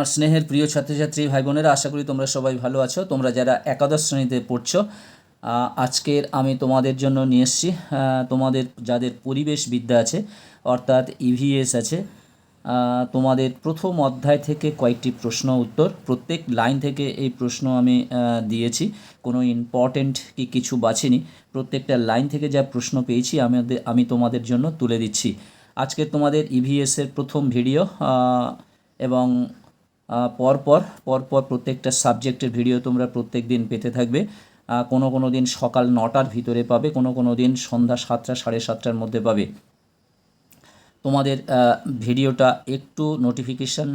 আমার স্নেহের প্রিয় ছাত্রছাত্রী ভাই বোনেরা, আশা করি তোমরা সবাই ভালো আছো। তোমরা যারা একাদশ শ্রেণীতে পড়ছো আজকের আমি তোমাদের জন্য নিয়ে এসেছি তোমাদের যাদের পরিবেশ বিদ্যা আছে, অর্থাৎ ইভিএস আছে তোমাদের প্রথম অধ্যায় থেকে কয়েকটি প্রশ্ন উত্তর। প্রত্যেক লাইন থেকে এই প্রশ্ন আমি দিয়েছি। কোনো ইম্পর্টেন্ট কি কিছু বাছিনি। প্রত্যেকটা লাইন থেকে যা প্রশ্ন পেয়েছি আমাদের আমি তোমাদের জন্য তুলে দিচ্ছি। আজকে তোমাদের ইভিএসের প্রথম ভিডিও এবং পরপর পরপর প্রত্যেকটা সাবজেক্টের ভিডিও তোমরা প্রত্যেক দিন পেতে থাকবে। কোনো কোনো দিন সকাল নটার ভিতরে পাবে, কোনো কোনো দিন সন্ধ্যা সাতটা, সাড়ে সাতটার মধ্যে পাবে। তোমাদের ভিডিওটা একটু নোটিফিকেশান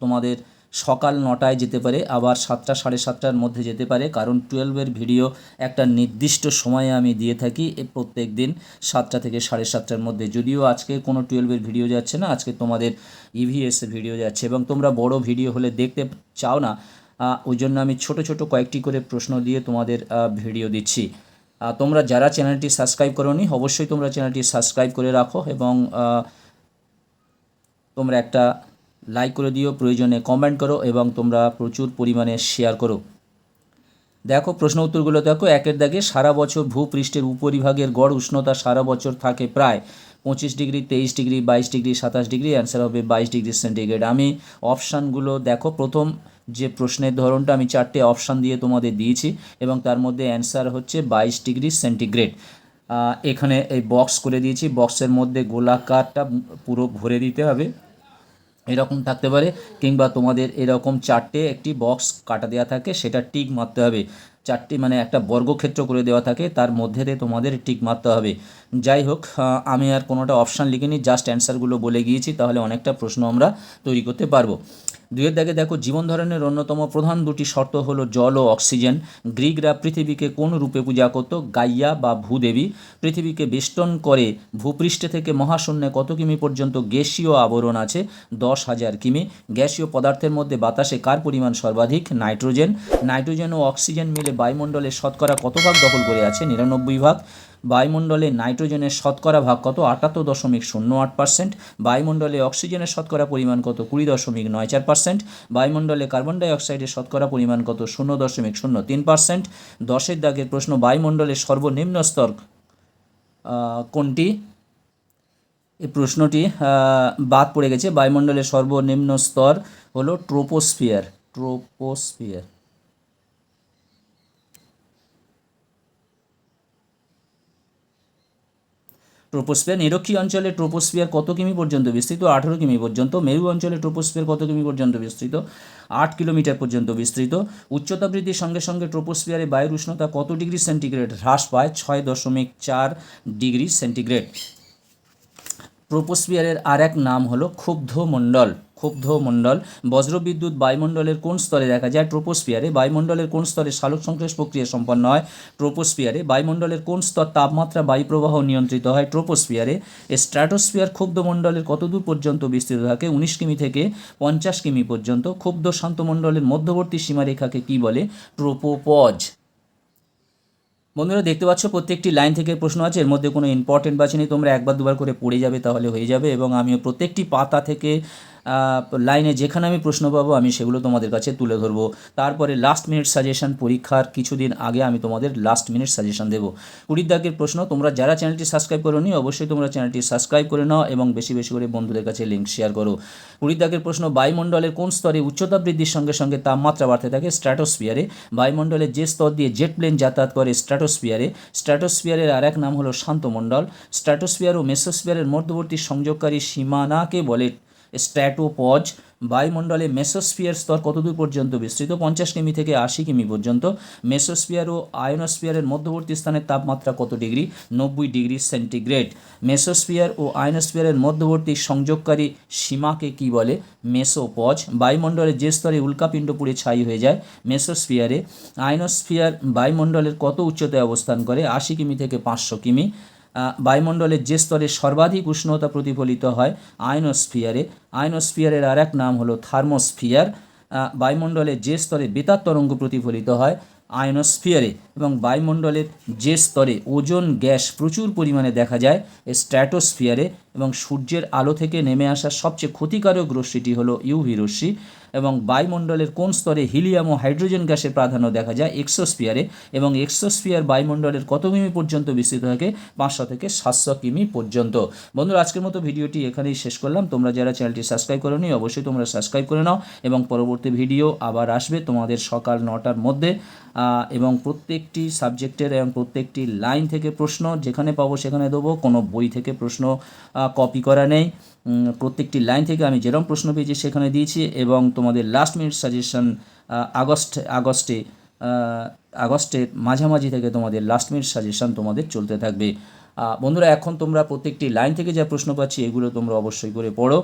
তোমাদের সকাল নটায় যেতে পারে, আবার সাতটা, সাড়ে সাতটার মধ্যে যেতে পারে। কারণ টুয়েলভের ভিডিও একটা নির্দিষ্ট সময়ে আমি দিয়ে থাকি প্রত্যেক দিন সাতটা থেকে সাড়ে সাতটার মধ্যে। যদিও আজকে কোনো টুয়েলভের ভিডিও যাচ্ছে না, আজকে তোমাদের ইভিএস ভিডিও যাচ্ছে। এবং তোমরা বড় ভিডিও হলে দেখতে চাও না ওই জন্য আমি ছোট ছোট কয়েকটি করে প্রশ্ন দিয়ে তোমাদের ভিডিও দিচ্ছি। তোমরা যারা চ্যানেলটি সাবস্ক্রাইব করোনি, অবশ্যই তোমরা চ্যানেলটি সাবস্ক্রাইব করে রাখো এবং তোমরা একটা লাইক করে দিও, প্রয়োজনে কমেন্ট করো এবং তোমরা প্রচুর পরিমাণে শেয়ার করো। দেখো, প্রশ্ন উত্তরগুলো দেখো, একের দাগে সারা বছর ভূপৃষ্ঠের উপরিভাগের গড় উষ্ণতা সারা বছর থাকে প্রায় পঁচিশ ডিগ্রি, তেইশ ডিগ্রি, বাইশ ডিগ্রি, সাতাশ ডিগ্রি অ্যান্সার হবে বাইশ ডিগ্রি সেন্টিগ্রেড আমি অপশানগুলো দেখো, প্রথম যে প্রশ্নের ধরনটা আমি চারটে অপশান দিয়ে তোমাদের দিয়েছি এবং তার মধ্যে অ্যান্সার হচ্ছে বাইশ ডিগ্রি সেন্টিগ্রেড এখানে এই বক্স করে দিয়েছি বক্সের মধ্যে গোলাকারটা পুরো ভরে দিতে হবে। এরকম থাকতে পারে, কিংবা তোমাদের এরকম চারটে একটি বক্স কাটা দেওয়া থাকে, সেটা টিক মারতে হবে। চারটি মানে একটা বর্গক্ষেত্র করে দেওয়া থাকে, তার মধ্যে দিয়ে তোমাদের টিক মারতে হবে। যাই হোক আমি আর কোনোটা অপশান লিখিনি জাস্ট অ্যান্সারগুলো বলে গিয়েছি, তাহলে অনেকটা প্রশ্ন আমরা তৈরি করতে পারব। দুয়ের দাগে দেখো, জীবন ধারণের অন্যতম প্রধান দুটি শর্ত হলো জল ও অক্সিজেন। গ্রিকরা পৃথিবীকে কোন রূপে পূজা করত? গাইয়া বা ভূদেবী। পৃথিবীকে বেষ্টন করে ভূপৃষ্ঠে থেকে মহাশূন্যে কত কিমি পর্যন্ত গ্যাসীয় আবরণ আছে? দশ হাজার কিমি। গ্যাসীয় পদার্থের মধ্যে বাতাসে কার পরিমাণ সর্বাধিক? নাইট্রোজেন। নাইট্রোজেন ও অক্সিজেন মিলে বায়ুমণ্ডলে শতকরা কত ভাগ দখল করে আছে? নিরানব্বই ভাগ। বায়ুমণ্ডলে নাইট্রোজেনের শতকরা ভাগ কত? আটাত্তর দশমিক শূন্য আট পার্সেন্ট বায়ুমণ্ডলে অক্সিজেনের শতকরা পরিমাণ কত? কুড়ি দশমিক নয় চার পার্সেন্ট বায়ুমণ্ডলে কার্বন ডাই অক্সাইডের শতকরা পরিমাণ কত? শূন্য দশমিক শূন্য তিন পার্সেন্ট দশের দাগের প্রশ্ন, বায়ুমণ্ডলের সর্বনিম্ন স্তর কোনটি? এই প্রশ্নটি বাদ পড়ে গেছে। বায়ুমণ্ডলের সর্বনিম্ন স্তর হলো ট্রোপোস্ফিয়ার। ট্রোপোস্ফিয়ার। ট্রোপোস্ফিয়ার নিরক্ষী অঞ্চলে ট্রোপোস্ফিয়ার কত কিমি পর্যন্ত বিস্তৃত? আঠেরো কিমি পর্যন্ত। মেরু অঞ্চলে ট্রোপোস্ফিয়ার কত কিমি পর্যন্ত বিস্তৃত? আট কিলোমিটার পর্যন্ত বিস্তৃত। উচ্চতা বৃদ্ধির সঙ্গে সঙ্গে ট্রোপোস্ফিয়ারে বায়ুর উষ্ণতা কত ডিগ্রি সেন্টিগ্রেড? হ্রাস পায় ছয় দশমিক চার ডিগ্রি সেন্টিগ্রেড। ট্রোপোস্ফিয়ারের আর এক নাম হলো ক্ষুব্ধ মণ্ডল। ক্ষুব্ধ মণ্ডল। বজ্রবিদ্যুৎ বায়ুমণ্ডলের কোন স্তরে দেখা যায়? ট্রোপোস্ফিয়ারে। বায়ুমণ্ডলের কোন স্তরে সালোক সংশ্লেষ প্রক্রিয়া সম্পন্ন হয়? ট্রোপোস্ফিয়ারে। বায়ুমণ্ডলের কোন স্তর তাপমাত্রা বায়ুপ্রবাহ নিয়ন্ত্রিত হয়? ট্রোপোস্ফিয়ারে। স্ট্র্যাটোস্ফিয়ার ক্ষুব্ধ মণ্ডলের কতদূর পর্যন্ত বিস্তৃত থাকে? উনিশ কিমি থেকে পঞ্চাশ কিমি পর্যন্ত। ক্ষুব্ধ শান্তমণ্ডলের মধ্যবর্তী সীমারেখাকে কি বলে? ট্রোপোপজ। বন্ধুরা, দেখতে পাচ্ছ প্রত্যেকটি লাইন থেকে প্রশ্ন আছে। এর মধ্যে কোনো ইম্পর্টেন্ট নেই। তোমরা একবার দুবার করে পড়ে যাবে, তাহলে হয়ে যাবে। এবং আমিও প্রত্যেকটি পাতা থেকে লাইনে যেখানে আমি প্রশ্ন পাবো, আমি সেগুলো তোমাদের কাছে তুলে ধরবো। তারপরে লাস্ট মিনিট সাজেশন পরীক্ষার কিছুদিন আগে আমি তোমাদের লাস্ট মিনিট সাজেশন দেবো। কুড়ির দাগের প্রশ্ন, তোমরা যারা চ্যানেলটি সাবস্ক্রাইব করোনি, অবশ্যই তোমরা চ্যানেলটি সাবস্ক্রাইব করে নাও এবং বেশি বেশি করে বন্ধুদের কাছে লিঙ্ক শেয়ার করো। কুড়ির দাগের প্রশ্ন, বায়ুমণ্ডলের কোন স্তরে উচ্চতা বৃদ্ধির সঙ্গে সঙ্গে তাপমাত্রা বাড়তে থাকে? স্ট্র্যাটোস্ফিয়ারে বায়ুমণ্ডলের যে স্তর দিয়ে জেট প্লেন যাতায়াত করে স্ট্র্যাটোস্ফিয়ারে স্ট্র্যাটোস্ফিয়ারের আর এক নাম হলো শান্তমণ্ডল। স্ট্র্যাটোস্ফিয়ার ও মেসোস্ফিয়ারের মধ্যবর্তী সংযোগকারী সীমানাকে বলে? স্ট্র্যাটোপজ বায়ুমণ্ডলে মেসোস্ফিয়ার স্তর কতদূর পর্যন্ত বিস্তৃত? পঞ্চাশ কিমি থেকে আশি কিমি পর্যন্ত। মেসোস্ফিয়ার ও আয়নোস্ফিয়ারের মধ্যবর্তী স্থানের তাপমাত্রা কত ডিগ্রি? নব্বই ডিগ্রি সেন্টিগ্রেড। মেসোস্ফিয়ার ও আয়নোস্ফিয়ারের মধ্যবর্তী সংযোগকারী সীমাকে কি বলে? মেসোপজ বায়ুমণ্ডলের যে স্তরে উল্কাপিণ্ড পুড়ে ছাই হয়ে যায়, মেসোস্ফিয়ারে আয়নোস্ফিয়ার বায়ুমণ্ডলের কত উচ্চতায় অবস্থান করে? আশি কিমি থেকে পাঁচশো কিমি। বায়ুমণ্ডলের যে স্তরে সর্বাধিক উষ্ণতা প্রতিফলিত হয় আয়নোস্ফিয়ারে, আয়নোস্ফিয়ারের আর এক নাম হলো থার্মোস্ফিয়ার। বায়ুমণ্ডলের যে স্তরে বেতার তরঙ্গ প্রতিফলিত হয় আয়নোস্ফিয়ারে এবং বায়ুমণ্ডলের যে স্তরে ওজোন গ্যাস প্রচুর পরিমাণে দেখা যায় স্ট্র্যাটোস্ফিয়ারে এবং সূর্যের আলো থেকে নেমে আসা সবচেয়ে ক্ষতিকারক রশ্মিটি হলো ইউভি রশ্মি এবং বায়ুমণ্ডলের কোন স্তরে হিলিয়াম ও হাইড্রোজেন গ্যাসের প্রাধান্য দেখা যায় এক্সোস্ফিয়ারে এবং এক্সোস্ফিয়ার বায়ুমণ্ডলের কত কিমি পর্যন্ত বিস্তৃত থাকে? পাঁচশো থেকে সাতশো কিমি পর্যন্ত। বন্ধুরা, আজকের মতো ভিডিওটি এখানেই শেষ করলাম। তোমরা যারা চ্যানেলটি সাবস্ক্রাইব করোনি, অবশ্যই তোমরা সাবস্ক্রাইব করে নাও এবং পরবর্তী ভিডিও আবার আসবে তোমাদের সকাল নটার মধ্যে। এবং প্রত্যেকটি সাবজেক্টের এবং প্রত্যেকটি লাইন থেকে প্রশ্ন যেখানে পাবো সেখানে দেবো। কোনো বই থেকে প্রশ্ন কপি করা নেই। প্রত্যেকটি লাইন থেকে আমি যেরকম প্রশ্ন পেয়েছি সেখানে দিয়েছি এবং তোমাদের লাস্ট মিনিট সাজেশন আগস্ট, আগস্টে আগস্টের মাঝামাঝি থেকে তোমাদের লাস্ট মিনিট সাজেশন তোমাদের চলতে থাকবে। বন্ধুরা, এখন তোমরা প্রত্যেকটি লাইন থেকে যা প্রশ্ন পাচ্ছি, এগুলো তোমরা অবশ্যই করে পড়ো।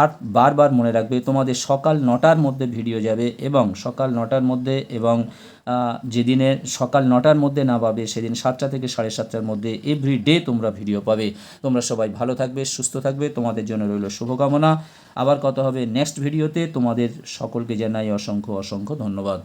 আর বারবার মনে রাখবে, তোমাদের সকাল নটার মধ্যে ভিডিও যাবে এবং সকাল নটার মধ্যে এবং যেদিনে সকাল নটার মধ্যে না পাবে, সেদিন সাতটা থেকে সাড়ে সাতটার মধ্যে এভরি ডে তোমরা ভিডিও পাবে। তোমরা সবাই ভালো থাকবে, সুস্থ থাকবে, তোমাদের জন্য রইল শুভকামনা। আবার কথা হবে নেক্সট ভিডিওতে তোমাদের সকলকে জানাই অসংখ্য অসংখ্য ধন্যবাদ।